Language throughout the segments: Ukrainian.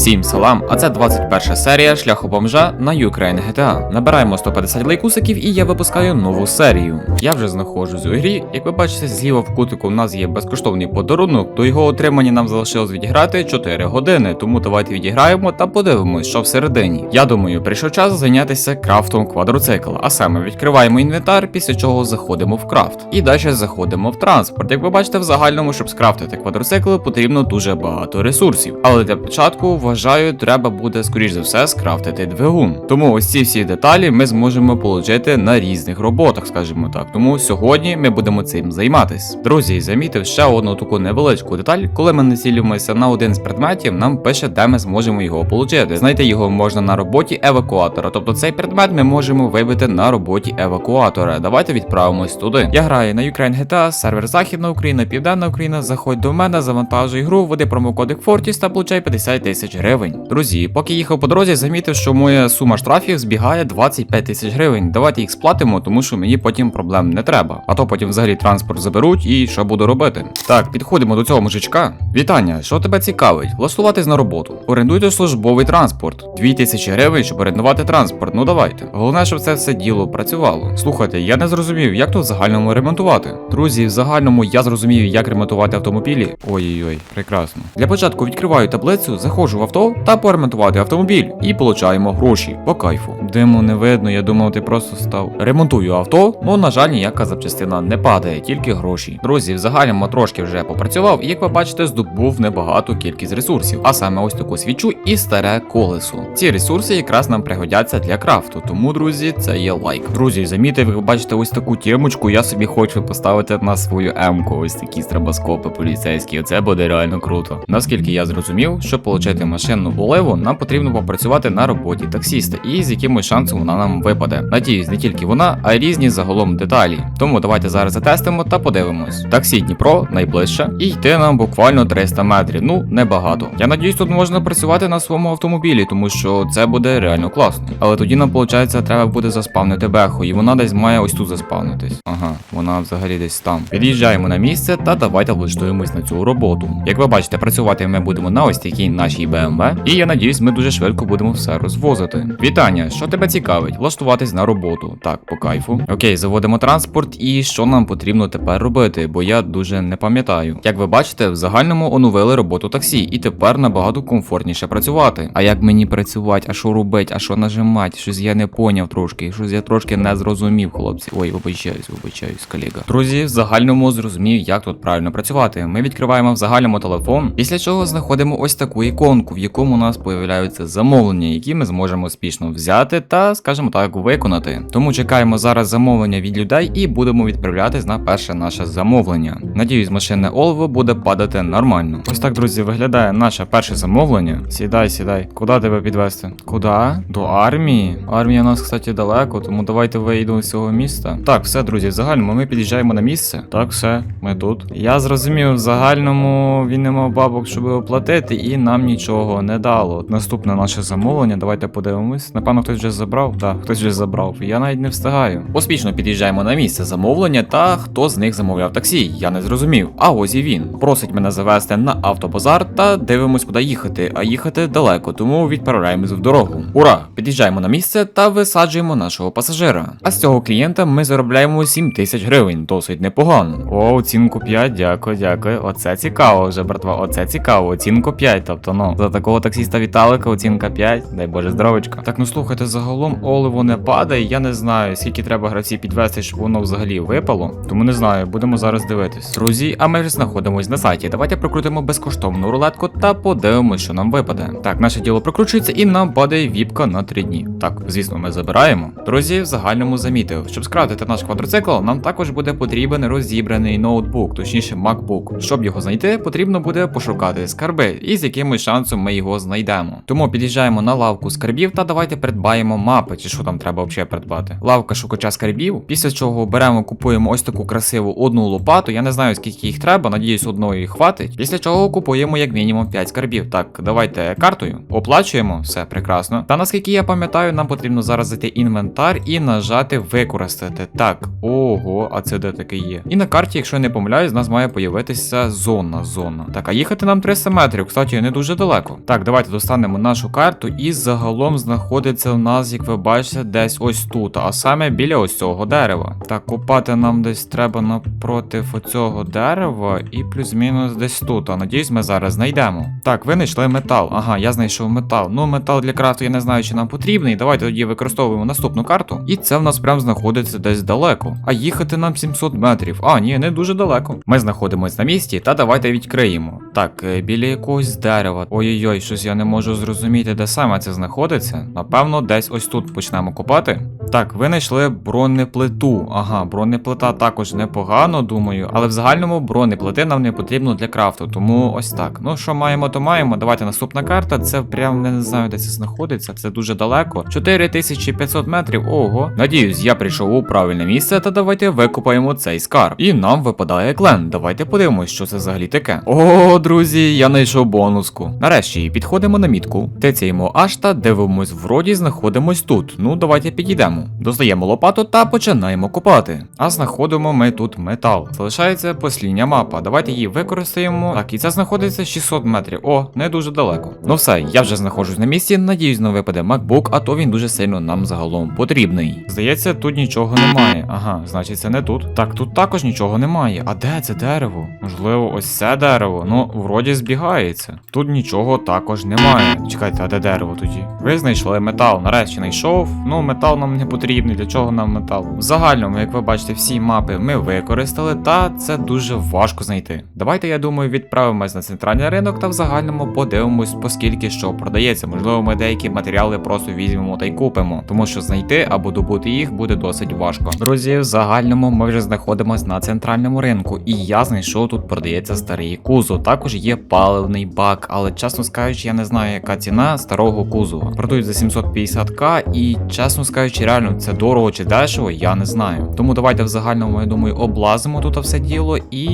Всім салам, а це 21 серія шляху бомжа на Ukraine GTA. Набираємо 150 лайкусиків і я випускаю нову серію. Я вже знаходжусь у грі. Як ви бачите, зліва в кутику у нас є безкоштовний подарунок. До його отримання нам залишилось відіграти 4 години. Тому давайте відіграємо та подивимось, що всередині. Я думаю, прийшов час зайнятися крафтом квадроцикла. А саме відкриваємо інвентар, після чого заходимо в крафт. І далі заходимо в транспорт. Як ви бачите, в загальному, щоб скрафтити квадроцикл, потрібно дуже багато ресурсів. Але для початку вважаю, треба буде скоріш за все скрафтити двигун. Тому ось ці всі деталі ми зможемо отримати на різних роботах, скажімо так. Тому сьогодні ми будемо цим займатись. Друзі, замітив ще одну таку невеличку деталь. Коли ми націлюємося на один з предметів, нам пише, де ми зможемо його отримати. Знайти його можна на роботі евакуатора. Тобто цей предмет ми можемо вибити на роботі евакуатора. Давайте відправимось туди. Я граю на Ukraine GTA, сервер Західна Україна, Південна Україна. Заходь до мене, завантажуй гру, введи промокодик Fortis та получай 50 тисяч гривень. Друзі, поки їхав по дорозі, замітив, що моя сума штрафів збігає 25 тисяч гривень. Давайте їх сплатимо, тому що мені потім проблем не треба. А то потім взагалі транспорт заберуть і що буду робити. Так, підходимо до цього мужичка. Вітання, що тебе цікавить? Влаштуватись на роботу. Орендуйте службовий транспорт. 2 тисячі гривень, щоб орендувати транспорт. Ну давайте. Головне, щоб це все діло працювало. Слухайте, я не зрозумів, як тут в загальному ремонтувати. Друзі, в загальному я зрозумів, як ремонтувати автомобілі. Ой-ой-ой, прекрасно. Для початку відкриваю таблицю, заходжу в авто та поремонтувати автомобіль і получаємо гроші по кайфу. Диму не видно, я думав, ти просто став. Ремонтую авто, ну на жаль, ніяка запчастина не падає, тільки гроші. Друзі, в загальному трошки вже попрацював, і як ви бачите, здобув небагату кількість ресурсів, а саме ось таку свічу і старе колесо. Ці ресурси якраз нам пригодяться для крафту, тому, друзі, це є лайк. Друзі, замітив, ви бачите ось таку темочку, я собі хочу поставити на свою М-ку, ось такі стробоскопи поліцейські. Це буде реально круто. Наскільки я зрозумів, щоб отримати машинну оливу, нам потрібно попрацювати на роботі таксіста, і з якимось шансом вона нам випаде. Надіюсь, не тільки вона, а й різні загалом деталі. Тому давайте зараз затестимо та подивимось. Таксі Дніпро найближче, і йти нам буквально 300 метрів. Ну, небагато. Я надіюсь, тут можна працювати на своєму автомобілі, тому що це буде реально класно. Але тоді нам, виходить, треба буде заспавнити беху, і вона десь має ось тут заспавнитись. Ага, вона взагалі десь там. Під'їжджаємо на місце та давайте влаштуємось на цю роботу. Як ви бачите, працювати ми будемо на ось такій нашій BMW, і я надіюсь, ми дуже швидко будемо все розвозити. Вітання, що тебе цікавить? Влаштуватись на роботу. Так, по кайфу. Окей, заводимо транспорт, і що нам потрібно тепер робити, бо я дуже не пам'ятаю. Як ви бачите, в загальному оновили роботу таксі, і тепер набагато комфортніше працювати. А як мені працювати, а що робити, а що нажимати? Щось я не поняв трошки, щось я трошки не зрозумів, хлопці. Ой, вибачаюсь, вибачаюсь, колега. Друзі, в загальному зрозумів, як тут правильно працювати. Ми відкриваємо в загальному телефон, після чого знаходимо ось таку іконку, якому у нас появляються замовлення, які ми зможемо успішно взяти та, скажімо так, виконати. Тому чекаємо зараз замовлення від людей і будемо відправлятись на перше наше замовлення. Надіюсь, машинне олово буде падати нормально. Ось так, друзі, виглядає наше перше замовлення. Сідай, сідай. Куди тебе підвести? Куди? До армії. Армія у нас, кстати, далеко, тому давайте виїдемо з цього міста. Так, все, друзі, в загальному ми під'їжджаємо на місце. Так, все, ми тут. Я зрозумів, в загальному він не мав бабок, щоб оплатити, і нам нічого не дало. Наступне наше замовлення. Давайте подивимось. Напевно, хтось вже забрав. Так, хтось вже забрав. Я навіть не встигаю. Успішно під'їжджаємо на місце замовлення, та хто з них замовляв таксі. Я не зрозумів. А ось і він. Просить мене завести на автобазар та дивимось, куди їхати. А їхати далеко, тому відправляємось в дорогу. Ура! Під'їжджаємо на місце та висаджуємо нашого пасажира. А з цього клієнта ми заробляємо 7 тисяч гривень, досить непогано. О, оцінку 5, дякую, дякую. Оце цікаво вже, братва. Оце цікаво. Оцінку 5. Тобто, ну, за такого таксіста Віталика оцінка 5. Дай Боже здоровечка. Так, ну слухайте, загалом оливо не падає. Я не знаю, скільки треба гравців підвести, щоб воно взагалі випало. Тому не знаю, будемо зараз дивитись. Друзі, а ми вже знаходимось на сайті. Давайте прокрутимо безкоштовну рулетку та подивимось, що нам випаде. Так, наше діло прокручується і нам падає віпка на 3 дні. Так, звісно, ми забираємо. Друзі, в загальному замітив, щоб скрафтити наш квадроцикл, нам також буде потрібен розібраний ноутбук, точніше MacBook. Щоб його знайти, потрібно буде пошукати скарби, і з якимось шансом ми його знайдемо. Тому під'їжджаємо на лавку скарбів та давайте придбаємо мапи, чи що там треба взагалі придбати. Лавка шукача скарбів, після чого беремо, купуємо ось таку красиву одну лопату. Я не знаю скільки їх треба, надіюсь, одної хватить. Після чого купуємо як мінімум 5 скарбів. Так, давайте картою, оплачуємо, все прекрасно. Та наскільки я пам'ятаю, нам потрібно зараз зайти інвентар і нажати використати. Так, ого, а це де таке є? І на карті, якщо я не помиляюсь, з нас має появитися зона. Зона. Так, а їхати нам 300 метрів. Кстати, не дуже далеко. Далеко. Так, давайте достанемо нашу карту, і загалом знаходиться в нас, як ви бачите, десь ось тут, а саме біля ось цього дерева. Так, купати нам десь треба напроти оцього дерева і плюс-мінус десь тут. А надіюсь, ми зараз знайдемо. Так, ви знайшли метал. Ага, я знайшов метал. Ну, метал для крафту я не знаю, чи нам потрібний. Давайте тоді використовуємо наступну карту. І це в нас прям знаходиться десь далеко. А їхати нам 700 метрів. А, ні, не дуже далеко. Ми знаходимось на місці, та давайте відкриємо. Так, е, біля якогось дерева. Ой-ой-ой, щось я не можу зрозуміти, де саме це знаходиться. Напевно, десь ось тут почнемо копати. Так, ви знайшли бронеплиту. Ага, бронеплита також непогано, думаю, але в загальному бронеплити нам не потрібно для крафту, тому ось так. Ну що маємо, то маємо. Давайте наступна карта. Це прям не знаю, де це знаходиться. Це дуже далеко. 4500 метрів. Ого. Надіюсь, я прийшов у правильне місце, та давайте викопаємо цей скарб. І нам випадає клен. Давайте подивимось, що це взагалі таке. О, друзі, я знайшов бонуску. Нарешті підходимо на мітку, тицяємо аж та дивимось, вроді знаходимось тут. Ну, давайте підійдемо. Достаємо лопату та починаємо копати. А знаходимо ми тут метал. Залишається послідня мапа. Давайте її використаємо. Так, і це знаходиться 600 метрів. О, не дуже далеко. Ну все, я вже знаходжусь на місці. Надіюсь, не випаде MacBook, а то він дуже сильно нам загалом потрібний. Здається, тут нічого немає. Ага, значить, це не тут. Так, тут також нічого немає. А де це дерево? Можливо, ось це дерево. Ну, вроді збігається. Тут нічого також немає. Чекайте, а де дерево тоді? Ви знайшли метал. Нарешті знайшов. Ну, метал нам не потрібний. Для чого нам метал? В загальному, як ви бачите, всі мапи ми використали, та це дуже важко знайти. Давайте, я думаю, відправимось на центральний ринок та в загальному подивимось, поскільки що продається. Можливо, ми деякі матеріали просто візьмемо та й купимо, тому що знайти або добути їх буде досить важко. Друзі, в загальному ми вже знаходимось на центральному ринку, і я знайшов тут продається старий кузов. Також є паливний бак, але чесно скажучи, я не знаю, яка ціна старого кузова. Продають за 750к, і чесно скажучи, реально це дорого чи дешево, я не знаю. Тому давайте в загальному, я думаю, облазимо тут все діло і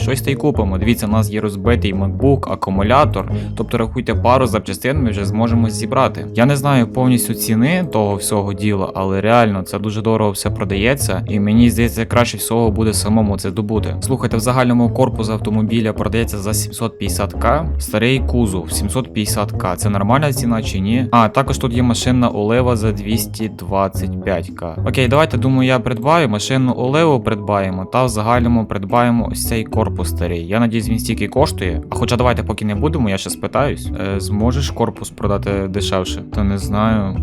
щось та й купимо. Дивіться, у нас є розбитий MacBook, акумулятор. Тобто рахуйте пару запчастин, ми вже зможемо зібрати. Я не знаю повністю ціни того всього діла, але реально це дуже дорого все продається, і мені здається, краще всього буде самому це добути. Слухайте, в загальному корпус автомобіля продається за 750к, старий кузов 750к. Це нормальна ціна чи ні? А також тут є машина Олева за 225к. Окей, давайте думаю, я придбаю Машину Олеву придбаємо та в загальному придбаємо ось цей корпус старий. Я надіюсь, він стільки коштує. А хоча давайте поки не будемо, я ще спитаюсь. Е, зможеш корпус продати дешевше? Та не знаю.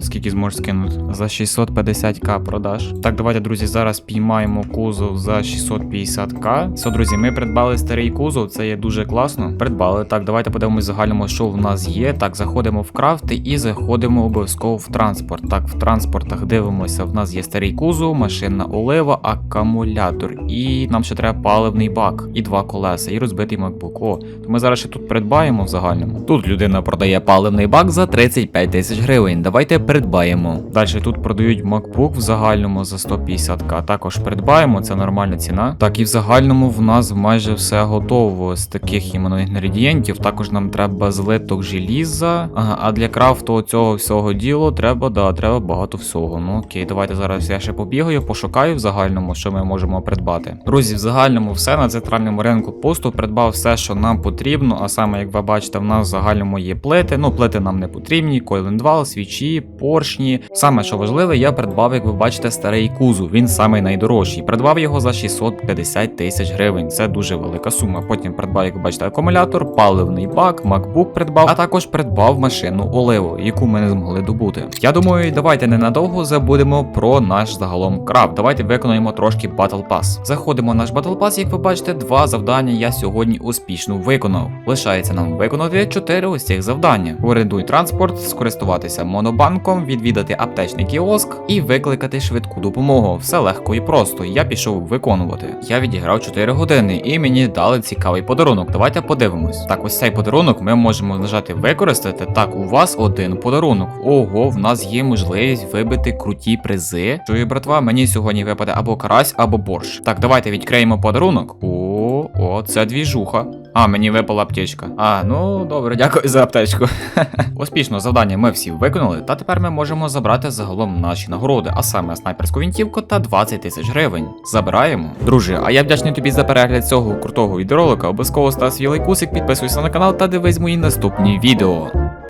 Скільки зможеш скинути? За 650к продаж. Так, давайте, друзі, зараз піймаємо кузов за 650к. Все, друзі, ми придбали старий кузов, це є дуже класно. Придбали. Так, давайте подивимось загальному, що в нас є. Так, заходимо в крафти і заходимо обов'язково в транспорт. Так, в транспортах дивимося. В нас є старий кузов, машинна олива, акумулятор. І нам ще треба паливний бак, і два колеса, і розбитий MacBook. О, то ми зараз ще тут придбаємо в загальному. Тут людина продає паливний бак за 35 тисяч гривень. Давайте придбаємо. Далі тут продають MacBook в загальному за 150к. Також придбаємо, це нормальна ціна. Так, і в загальному в нас майже все готово з таких іменно інгредієнтів. Також нам треба злиток желіза. А для крафту цього всього ділу треба, да, треба багато всього. Ну окей, давайте зараз я ще побігаю, пошукаю в загальному, що ми можемо придбати. Друзі, в загальному все на центральному ринку посту придбав все, що нам потрібно. А саме, як ви бачите, в нас в загальному є плити. Ну, плити нам не потрібні, койлендвал, свічі, поршні. Саме що важливе, я придбав, як ви бачите, старий кузов. Він самий найдорожчий. Придбав його за 650 тисяч гривень. Це дуже велика сума. Потім придбав, як ви бачите, акумулятор, паливний бак, MacBook придбав, а також придбав машину оливу, яку ми не змогли добути. Я думаю, давайте ненадовго забудемо про наш загалом крафт. Давайте виконуємо трошки Battle Pass. Заходимо в наш Battle Pass, як ви бачите, два завдання я сьогодні успішно виконав. Лишається нам виконати 4 ось цих завдання: орендуй транспорт, скористуватися монобанком, відвідати аптечний кіоск і викликати швидку допомогу. Все легко і просто. Я пішов виконувати. Я відіграв 4 години і мені дали цікавий подарунок. Давайте подивимось. Так, ось цей подарунок ми можемо нажати використати. Так, у вас один подарунок. Ого, в нас є можливість вибити круті призи. Чую, братва, мені сьогодні випаде або карась, або борщ. Так, давайте відкриємо подарунок. О. О, це двіжуха. А, мені випала аптечка. А, ну добре, дякую за аптечку. Успішно завдання ми всі виконали, та тепер ми можемо забрати загалом наші нагороди, а саме снайперську вінтівку та 20 тисяч гривень. Забираємо. Друже, а я вдячний тобі за перегляд цього крутого відеоролика. Обов'язково став свій лайкусик, підписуйся на канал та дивись мої наступні відео.